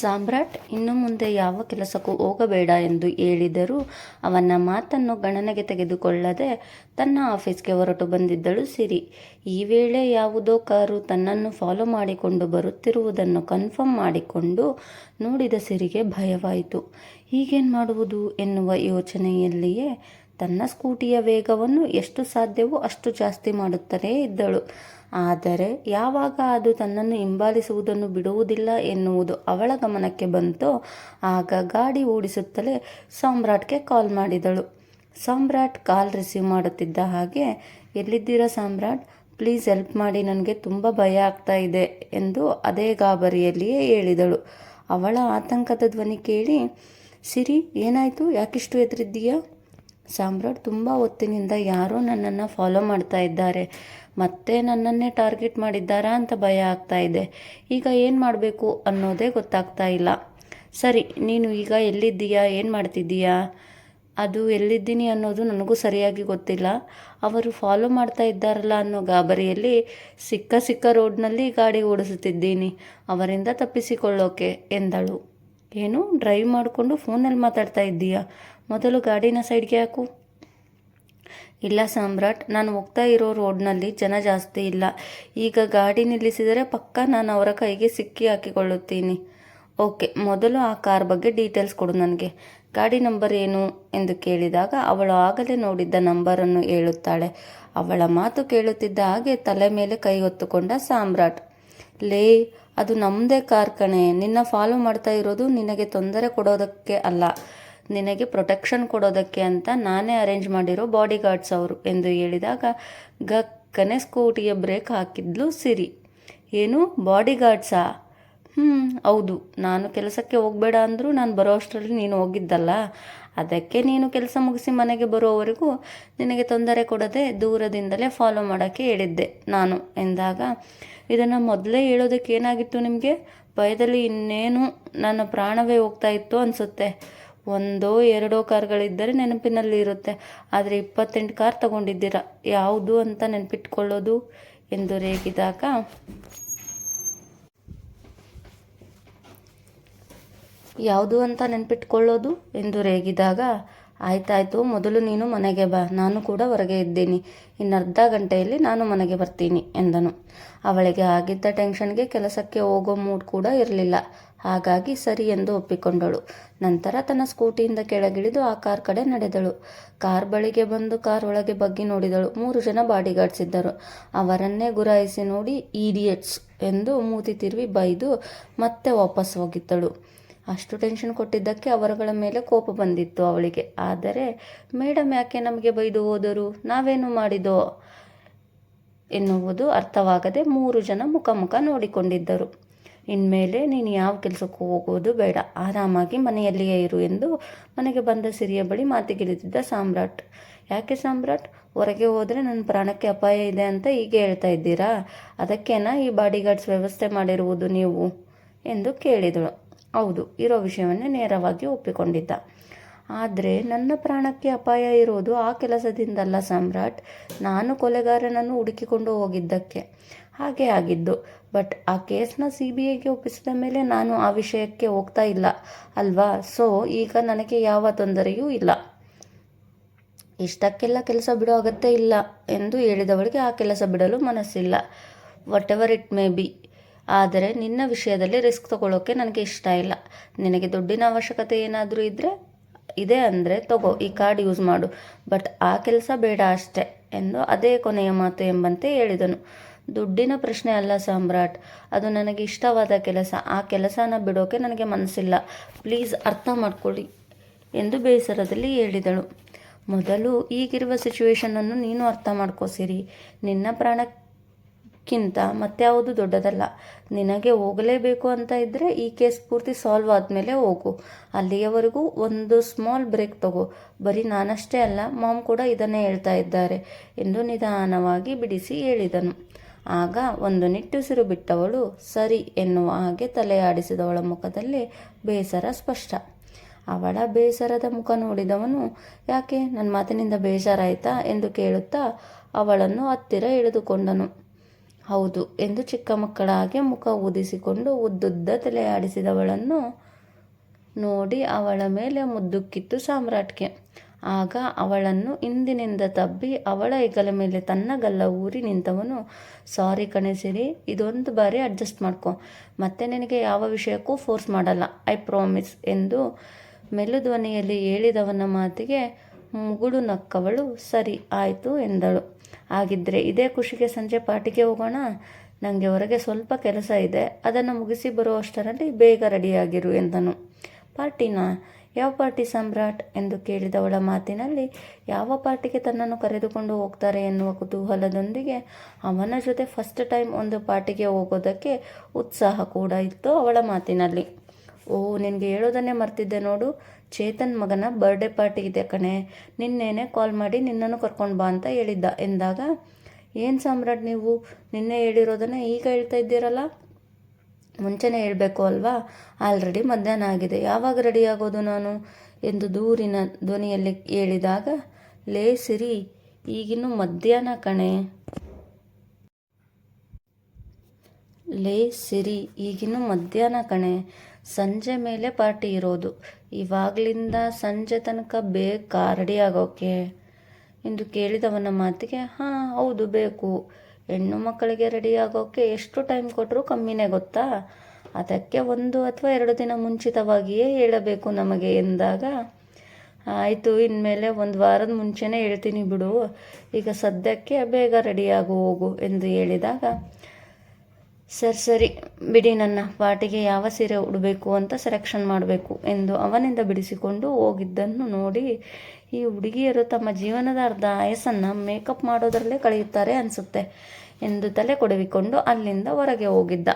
ಸಾಮ್ರಾಟ್, ಇನ್ನು ಮುಂದೆ ಯಾವ ಕೆಲಸಕ್ಕೂ ಹೋಗಬೇಡ ಎಂದು ಹೇಳಿದರೂ ಅವನ ಮಾತನ್ನು ಗಣನೆಗೆ ತೆಗೆದುಕೊಳ್ಳದೆ ತನ್ನ ಆಫೀಸ್ಗೆ ಹೊರಟು ಬಂದಿದ್ದಳು ಸಿರಿ. ಈ ವೇಳೆ ಯಾವುದೋ ಕಾರು ತನ್ನನ್ನು ಫಾಲೋ ಮಾಡಿಕೊಂಡು ಬರುತ್ತಿರುವುದನ್ನು ಕನ್ಫರ್ಮ್ ಮಾಡಿಕೊಂಡು ನೋಡಿದ ಸಿರಿಗೆ ಭಯವಾಯಿತು. ಈಗೇನು ಮಾಡುವುದು ಎನ್ನುವ ಯೋಚನೆಯಲ್ಲಿಯೇ ತನ್ನ ಸ್ಕೂಟಿಯ ವೇಗವನ್ನು ಎಷ್ಟು ಸಾಧ್ಯವೋ ಅಷ್ಟು ಜಾಸ್ತಿ ಮಾಡುತ್ತಲೇ ಇದ್ದಳು. ಆದರೆ ಯಾವಾಗ ಅದು ತನ್ನನ್ನು ಹಿಂಬಾಲಿಸುವುದನ್ನು ಬಿಡುವುದಿಲ್ಲ ಎನ್ನುವುದು ಅವಳ ಗಮನಕ್ಕೆ ಬಂತೋ, ಆಗ ಗಾಡಿ ಓಡಿಸುತ್ತಲೇ ಸಾಮ್ರಾಟ್ಗೆ ಕಾಲ್ ಮಾಡಿದಳು. ಸಾಮ್ರಾಟ್ ಕಾಲ್ ರಿಸೀವ್ ಮಾಡುತ್ತಿದ್ದ ಹಾಗೆ, ಎಲ್ಲಿದ್ದೀರಾ ಸಾಮ್ರಾಟ್? ಪ್ಲೀಸ್ ಹೆಲ್ಪ್ ಮಾಡಿ, ನನಗೆ ತುಂಬ ಭಯ ಆಗ್ತಾ ಇದೆ ಎಂದು ಅದೇ ಗಾಬರಿಯಲ್ಲಿಯೇ ಹೇಳಿದಳು. ಅವಳ ಆತಂಕದ ಧ್ವನಿ ಕೇಳಿ, ಸಿರಿ, ಏನಾಯಿತು? ಯಾಕಿಷ್ಟು ಎದುರಿದ್ದೀಯಾ? ಸಾಮ್ರಾಟ್ ತುಂಬ ಹೊತ್ತಿನಿಂದ ಯಾರೋ ನನ್ನನ್ನು ಫಾಲೋ ಮಾಡ್ತಾ ಇದ್ದಾರೆ. ಮತ್ತೆ ನನ್ನನ್ನೇ ಟಾರ್ಗೆಟ್ ಮಾಡಿದ್ದಾರಾ ಅಂತ ಭಯ ಆಗ್ತಾ ಇದೆ. ಈಗ ಏನು ಮಾಡಬೇಕು ಅನ್ನೋದೇ ಗೊತ್ತಾಗ್ತಾ ಇಲ್ಲ. ಸರಿ, ನೀನು ಈಗ ಎಲ್ಲಿದ್ದೀಯಾ? ಏನು ಮಾಡ್ತಿದ್ದೀಯಾ? ಅದು ಎಲ್ಲಿದ್ದೀನಿ ಅನ್ನೋದು ನನಗೂ ಸರಿಯಾಗಿ ಗೊತ್ತಿಲ್ಲ. ಅವರು ಫಾಲೋ ಮಾಡ್ತಾ ಇದ್ದಾರಲ್ಲ ಅನ್ನೋ ಗಾಬರಿಯಲ್ಲಿ ಸಿಕ್ಕ ಸಿಕ್ಕ ರೋಡ್ನಲ್ಲಿ ಗಾಡಿ ಓಡಿಸುತ್ತಿದ್ದೀನಿ. ಅವರಿಂದ ತಪ್ಪಿಸಿಕೊಳ್ಳೋಕೆ ಎಂದಳು. ಏನು ಡ್ರೈವ್ ಮಾಡಿಕೊಂಡು ಫೋನಲ್ಲಿ ಮಾತಾಡ್ತಾ ಇದ್ದೀಯಾ? ಮೊದಲು ಗಾಡಿನ ಸೈಡ್ಗೆ ಹಾಕು. ಇಲ್ಲ ಸಾಮ್ರಾಟ್, ನಾನು ಹೋಗ್ತಾ ಇರೋ ರೋಡ್ನಲ್ಲಿ ಜನ ಜಾಸ್ತಿ ಇಲ್ಲ. ಈಗ ಗಾಡಿ ನಿಲ್ಲಿಸಿದರೆ ಪಕ್ಕ ನಾನು ಅವರ ಕೈಗೆ ಸಿಕ್ಕಿ ಹಾಕಿಕೊಳ್ಳುತ್ತೀನಿ. ಓಕೆ, ಮೊದಲು ಆ ಕಾರ್ ಬಗ್ಗೆ ಡೀಟೇಲ್ಸ್ ಕೊಡು ನನಗೆ. ಗಾಡಿ ನಂಬರ್ ಏನು ಎಂದು ಕೇಳಿದಾಗ ಅವಳು ಆಗಲೇ ನೋಡಿದ್ದ ನಂಬರನ್ನು ಹೇಳುತ್ತಾಳೆ. ಅವಳ ಮಾತು ಕೇಳುತ್ತಿದ್ದ ಹಾಗೆ ತಲೆ ಮೇಲೆ ಕೈ ಹೊತ್ತುಕೊಂಡ ಸಾಮ್ರಾಟ್. ಲೇ, ಅದು ನಮ್ಮದೇ ಕಾರ್ ಕಣೆ. ನಿನ್ನ ಫಾಲೋ ಮಾಡ್ತಾ ಇರೋದು ನಿನಗೆ ತೊಂದರೆ ಕೊಡೋದಕ್ಕೆ ಅಲ್ಲ. ನಿನಗೆ ಪ್ರೊಟೆಕ್ಷನ್ ಕೊಡೋದಕ್ಕೆ ಅಂತ ನಾನೇ ಅರೇಂಜ್ ಮಾಡಿರೋ ಬಾಡಿ ಗಾರ್ಡ್ಸ್ ಅವರು ಎಂದು ಹೇಳಿದಾಗ ಗಕ್ಕನೆ ಸ್ಕೂಟಿಯ ಬ್ರೇಕ್ ಹಾಕಿದ್ಲು ಸಿರಿ. ಏನು ಬಾಡಿ ಗಾರ್ಡ್ಸಾ ಹ್ಞೂ ಹೌದು. ನಾನು ಕೆಲಸಕ್ಕೆ ಹೋಗಬೇಡ ಅಂದರೂ ನಾನು ಬರೋ ಅಷ್ಟರಲ್ಲಿ ನೀನು ಹೋಗಿದ್ದಲ್ಲ. ಅದಕ್ಕೆ ನೀನು ಕೆಲಸ ಮುಗಿಸಿ ಮನೆಗೆ ಬರೋವರೆಗೂ ನಿನಗೆ ತೊಂದರೆ ಕೊಡದೆ ದೂರದಿಂದಲೇ ಫಾಲೋ ಮಾಡೋಕ್ಕೆ ಹೇಳಿದ್ದೆ ನಾನು ಎಂದಾಗ, ಇದನ್ನು ಮೊದಲೇ ಹೇಳೋದಕ್ಕೆ ಏನಾಗಿತ್ತು ನಿಮಗೆ? ಭಯದಲ್ಲಿ ಇನ್ನೇನು ನನ್ನ ಪ್ರಾಣವೇ ಹೋಗ್ತಾ ಇತ್ತು ಅನಿಸುತ್ತೆ. ಒಂದೋ ಎರಡೋ ಕಾರ್ಗಳಿದ್ದರೆ ನೆನಪಿನಲ್ಲಿ ಇರುತ್ತೆ. ಆದರೆ ಇಪ್ಪತ್ತೆಂಟು ಕಾರ್ ತಗೊಂಡಿದ್ದೀರ? ಯಾವುದು ಅಂತ ನೆನಪಿಟ್ಕೊಳ್ಳೋದು ಎಂದು ರೇಗಿದಾಗ, ಯಾವುದು ಅಂತ ನೆನಪಿಟ್ಕೊಳ್ಳೋದು ಎಂದು ರೇಗಿದಾಗ, ಆಯ್ತಾಯ್ತು, ಮೊದಲು ನೀನು ಮನೆಗೆ ಬಾ. ನಾನು ಕೂಡ ಹೊರಗೆ ಇದ್ದೀನಿ. ಇನ್ನು ಅರ್ಧ ಗಂಟೆಯಲ್ಲಿ ನಾನು ಮನೆಗೆ ಬರ್ತೀನಿ ಎಂದನು. ಅವಳಿಗೆ ಆಗಿದ್ದ ಟೆನ್ಷನ್ಗೆ ಕೆಲಸಕ್ಕೆ ಹೋಗೋ ಮೂಡ್ ಕೂಡ ಇರಲಿಲ್ಲ. ಹಾಗಾಗಿ ಸರಿ ಎಂದು ಒಪ್ಪಿಕೊಂಡಳು. ನಂತರ ತನ್ನ ಸ್ಕೂಟಿಯಿಂದ ಕೆಳಗಿಳಿದು ಆ ಕಾರ್ ಕಡೆ ನಡೆದಳು. ಕಾರ್ ಬಳಿಗೆ ಬಂದು ಕಾರ್ ಒಳಗೆ ಬಗ್ಗಿ ನೋಡಿದಳು. ಮೂರು ಜನ ಬಾಡಿಗಾರ್ಡ್ಸ್ ಇದ್ದರು. ಅವರನ್ನೇ ಗುರಾಯಿಸಿ ನೋಡಿ ಈಡಿಯಟ್ಸ್ ಎಂದು ಮೂತಿ ತಿರುವಿ ಬೈದು ಮತ್ತೆ ವಾಪಸ್ ಹೋಗಿದ್ದಳು. ಅಷ್ಟು ಟೆನ್ಷನ್ ಕೊಟ್ಟಿದ್ದಕ್ಕೆ ಅವರುಗಳ ಮೇಲೆ ಕೋಪ ಬಂದಿತ್ತು ಅವಳಿಗೆ. ಆದರೆ ಮೇಡಮ್ ಯಾಕೆ ನಮಗೆ ಬೈದು ಹೋದರು? ನಾವೇನು ಮಾಡಿದೋ? ಎನ್ನುವುದು ಅರ್ಥವಾಗದೆ ಮೂರು ಜನ ಮುಖ ಮುಖ ನೋಡಿಕೊಂಡಿದ್ದರು. ಇನ್ಮೇಲೆ ನೀನು ಯಾವ ಕೆಲಸಕ್ಕೂ ಹೋಗೋದು ಬೇಡ. ಆರಾಮಾಗಿ ಮನೆಯಲ್ಲಿಯೇ ಇರು ಎಂದು ಮನೆಗೆ ಬಂದ ಸಿರಿಯ ಬಳಿ ಮಾತಿಗಿಳಿದಿದ್ದ ಸಾಮ್ರಾಟ್. ಯಾಕೆ ಸಾಮ್ರಾಟ್? ಹೊರಗೆ ಹೋದರೆ ನನ್ನ ಪ್ರಾಣಕ್ಕೆ ಅಪಾಯ ಇದೆ ಅಂತ ಹೀಗೆ ಹೇಳ್ತಾ ಇದ್ದೀರಾ? ಅದಕ್ಕೇನಾ ಈ ಬಾಡಿಗಾರ್ಡ್ಸ್ ವ್ಯವಸ್ಥೆ ಮಾಡಿರುವುದು ನೀವು? ಎಂದು ಕೇಳಿದಳು. ಹೌದು, ಇರೋ ವಿಷಯವನ್ನೇ ನೇರವಾಗಿ ಒಪ್ಪಿಕೊಂಡಿದ್ದ. ಆದರೆ ನನ್ನ ಪ್ರಾಣಕ್ಕೆ ಅಪಾಯ ಇರೋದು ಆ ಕೆಲಸದಿಂದಲ್ಲ ಸಾಮ್ರಾಟ್. ನಾನು ಕೊಲೆಗಾರನನ್ನು ಹುಡುಕಿಕೊಂಡು ಹೋಗಿದ್ದಕ್ಕೆ. ಹಾಗೆ ಆಗಿದ್ದು. ಬಟ್ ಆ ಕೇಸ್ನ ಸಿ ಬಿ ಐಗೆ ಒಪ್ಪಿಸಿದ ಮೇಲೆ ನಾನು ಆ ವಿಷಯಕ್ಕೆ ಹೋಗ್ತಾ ಇಲ್ಲ ಅಲ್ವಾ? ಸೊ ಈಗ ನನಗೆ ಯಾವ ತೊಂದರೆಯೂ ಇಲ್ಲ. ಇಷ್ಟಕ್ಕೆಲ್ಲ ಕೆಲಸ ಬಿಡೋ ಅಗತ್ಯ ಇಲ್ಲ ಎಂದು ಹೇಳಿದವಳಿಗೆ ಆ ಕೆಲಸ ಬಿಡಲು ಮನಸ್ಸಿಲ್ಲ. Whatever it may be ಆದರೆ ನಿನ್ನ ವಿಷಯದಲ್ಲಿ ರಿಸ್ಕ್ ತಗೊಳ್ಳೋಕ್ಕೆ ನನಗೆ ಇಷ್ಟ ಇಲ್ಲ. ನಿನಗೆ ದುಡ್ಡಿನ ಅವಶ್ಯಕತೆ ಏನಾದರೂ ಇದ್ದರೆ ಇದೆ ಅಂದರೆ ತಗೋ, ಈ ಕಾರ್ಡ್ ಯೂಸ್ ಮಾಡು. ಬಟ್ ಆ ಕೆಲಸ ಬೇಡ ಅಷ್ಟೆ ಎಂದು ಅದೇ ಕೊನೆಯ ಮಾತು ಎಂಬಂತೆ ಹೇಳಿದನು. ದುಡ್ಡಿನ ಪ್ರಶ್ನೆ ಅಲ್ಲ ಸಾಮ್ರಾಟ್. ಅದು ನನಗೆ ಇಷ್ಟವಾದ ಕೆಲಸ. ಆ ಕೆಲಸನ ಬಿಡೋಕೆ ನನಗೆ ಮನಸ್ಸಿಲ್ಲ. ಪ್ಲೀಸ್ ಅರ್ಥ ಮಾಡ್ಕೊಳ್ಳಿ ಎಂದು ಬೇಸರದಲ್ಲಿ ಹೇಳಿದಳು. ಮೊದಲು ಈಗಿರುವ ಸಿಚುವೇಶನನ್ನು ನೀನು ಅರ್ಥ ಮಾಡ್ಕೋಸಿರಿ ನಿನ್ನ ಪ್ರಾಣಕ್ಕಿಂತ ಮತ್ಯಾವುದು ದೊಡ್ಡದಲ್ಲ. ನಿನಗೆ ಹೋಗಲೇಬೇಕು ಅಂತ ಇದ್ದರೆ ಈ ಕೇಸ್ ಪೂರ್ತಿ ಸಾಲ್ವ್ ಆದಮೇಲೆ ಹೋಗು. ಅಲ್ಲಿಯವರೆಗೂ ಒಂದು ಸ್ಮಾಲ್ ಬ್ರೇಕ್ ತಗೋ. ಬರೀ ನಾನಷ್ಟೇ ಅಲ್ಲ ಮಾಮ್ ಕೂಡ ಇದನ್ನೇ ಹೇಳ್ತಾ ಇದ್ದಾರೆ ಎಂದು ನಿಧಾನವಾಗಿ ಬಿಡಿಸಿ ಹೇಳಿದನು. ಆಗ ಒಂದು ನಿಟ್ಟುಸಿರು ಬಿಟ್ಟವಳು, ಸರಿ ಎನ್ನುವ ಹಾಗೆ ತಲೆಯಾಡಿಸಿದವಳ ಮುಖದಲ್ಲಿ ಬೇಸರ ಸ್ಪಷ್ಟ. ಅವಳ ಬೇಸರದ ಮುಖ ನೋಡಿದವನು, ಯಾಕೆ ನನ್ನ ಮಾತಿನಿಂದ ಬೇಜಾರಾಯ್ತಾ? ಎಂದು ಕೇಳುತ್ತಾ ಅವಳನ್ನು ಹತ್ತಿರ ಎಳೆದುಕೊಂಡನು. ಹೌದು ಎಂದು ಚಿಕ್ಕ ಮಕ್ಕಳ ಹಾಗೆ ಮುಖ ಊದಿಸಿಕೊಂಡು ಉದ್ದುದ್ದ ತಲೆಯಾಡಿಸಿದವಳನ್ನು ನೋಡಿ ಅವಳ ಮೇಲೆ ಮುದ್ದುಕ್ಕಿತ್ತು ಸಾಮ್ರಾಟ್ಗೆ. ಆಗ ಅವಳನ್ನು ಹಿಂದಿನಿಂದ ತಬ್ಬಿ ಅವಳ ಹೆಗಲ ಮೇಲೆ ತನ್ನ ಗಲ್ಲ ಊರಿ ನಿಂತವನು, ಸಾರಿ ಕಣಿಸಿರಿ ಇದೊಂದು ಬಾರಿ ಅಡ್ಜಸ್ಟ್ ಮಾಡ್ಕೊ. ಮತ್ತೆ ನಿನಗೆ ಯಾವ ವಿಷಯಕ್ಕೂ ಫೋರ್ಸ್ ಮಾಡಲ್ಲ, ಐ ಪ್ರಾಮಿಸ್ ಎಂದು ಮೆಲುಧ್ವನಿಯಲ್ಲಿ ಹೇಳಿದವನ ಮಾತಿಗೆ ಮುಗುಳು ನಕ್ಕವಳು, ಸರಿ, ಆಯಿತು ಎಂದಳು. ಹಾಗಿದ್ದರೆ ಇದೇ ಖುಷಿಗೆ ಸಂಜೆ ಪಾರ್ಟಿಗೆ ಹೋಗೋಣ? ನನಗೆ ಹೊರಗೆ ಸ್ವಲ್ಪ ಕೆಲಸ ಇದೆ, ಅದನ್ನು ಮುಗಿಸಿ ಬರುವಷ್ಟರಲ್ಲಿ ಬೇಗ ರೆಡಿಯಾಗಿರು ಎಂದನು. ಪಾರ್ಟಿನಾ? ಯಾವ ಪಾರ್ಟಿ ಸಮ್ರಾಟ್ ಎಂದು ಕೇಳಿದವಳ ಮಾತಿನಲ್ಲಿ ಯಾವ ಪಾರ್ಟಿಗೆ ತನ್ನನ್ನು ಕರೆದುಕೊಂಡು ಹೋಗ್ತಾರೆ ಎನ್ನುವ ಕುತೂಹಲದೊಂದಿಗೆ ಅವನ ಜೊತೆ ಫಸ್ಟ್ ಟೈಮ್ ಒಂದು ಪಾರ್ಟಿಗೆ ಹೋಗೋದಕ್ಕೆ ಉತ್ಸಾಹ ಕೂಡ ಇತ್ತು ಅವಳ ಮಾತಿನಲ್ಲಿ. ಓ, ನಿನಗೆ ಹೇಳೋದನ್ನೇ ಮರ್ತಿದ್ದೆ ನೋಡು. ಚೇತನ್ ಮಗನ ಬರ್ಡೇ ಪಾರ್ಟಿ ಇದೆ ಕಣೆ. ನಿನ್ನೇನೆ ಕಾಲ್ ಮಾಡಿ ನಿನ್ನನ್ನು ಕರ್ಕೊಂಡು ಬಾ ಅಂತ ಹೇಳಿದ್ದ. ಎಂದಾಗ, ಏನು ಸಾಮ್ರಾಟ್ ನೀವು? ನಿನ್ನೆ ಹೇಳಿರೋದನ್ನ ಈಗ ಹೇಳ್ತಾ ಇದ್ದೀರಲ್ಲ? ಮುಂಚೆನೇ ಹೇಳಬೇಕು ಅಲ್ವಾ? ಆಲ್ರೆಡಿ ಮಧ್ಯಾಹ್ನ ಆಗಿದೆ. ಯಾವಾಗ ರೆಡಿ ಆಗೋದು ನಾನು? ಎಂದು ದೂರಿನ ಧ್ವನಿಯಲ್ಲಿ ಹೇಳಿದಾಗ, ಲೇ ಸಿರಿ, ಈಗಿನ್ನು ಮಧ್ಯಾಹ್ನ ಕಣೆ. ಲೇ ಸಿರಿ, ಈಗಿನ್ನು ಮಧ್ಯಾಹ್ನ ಕಣೆ. ಸಂಜೆ ಮೇಲೆ ಪಾರ್ಟಿ ಇರೋದು. ಇವಾಗಲಿಂದ ಸಂಜೆ ತನಕ ಬೇಕಾ ರೆಡಿ ಆಗೋಕೆ? ಎಂದು ಕೇಳಿದವನ ಮಾತಿಗೆ, ಹಾಂ, ಹೌದು, ಬೇಕು. ಹೆಣ್ಣು ಮಕ್ಕಳಿಗೆ ರೆಡಿ ಆಗೋಕ್ಕೆ ಎಷ್ಟು ಟೈಮ್ ಕೊಟ್ಟರೂ ಕಮ್ಮಿನೇ ಗೊತ್ತಾ? ಅದಕ್ಕೆ ಒಂದು ಅಥವಾ ಎರಡು ದಿನ ಮುಂಚಿತವಾಗಿಯೇ ಹೇಳಬೇಕು ನಮಗೆ ಎಂದಾಗ, ಆಯಿತು, ಇನ್ಮೇಲೆ ಒಂದು ವಾರದ ಮುಂಚೆನೇ ಹೇಳ್ತೀನಿ ಬಿಡು. ಈಗ ಸದ್ಯಕ್ಕೆ ಬೇಗ ರೆಡಿಯಾಗು ಹೋಗು, ಎಂದು ಹೇಳಿದಾಗ ಸರಿ ಸರಿ, ಬಿಡಿ ನನ್ನ ಪಾಟಿಗೆ ಯಾವ ಸೀರೆ ಉಡಬೇಕು ಅಂತ ಸೆಲೆಕ್ಷನ್ ಮಾಡಬೇಕು ಎಂದು ಅವನಿಂದ ಬಿಡಿಸಿಕೊಂಡು ಹೋಗಿದ್ದನ್ನು ನೋಡಿ ಈ ಹುಡುಗಿಯರು ತಮ್ಮ ಜೀವನದ ಅರ್ಧ ಆಯಸ್ಸನ್ನು ಮೇಕಪ್ ಮಾಡೋದರಲ್ಲೇ ಕಳೆಯುತ್ತಾರೆ ಅನಿಸುತ್ತೆ ಎಂದು ತಲೆ ಕೊಡವಿಕೊಂಡು ಅಲ್ಲಿಂದ ಹೊರಗೆ ಹೋಗಿದ್ದ.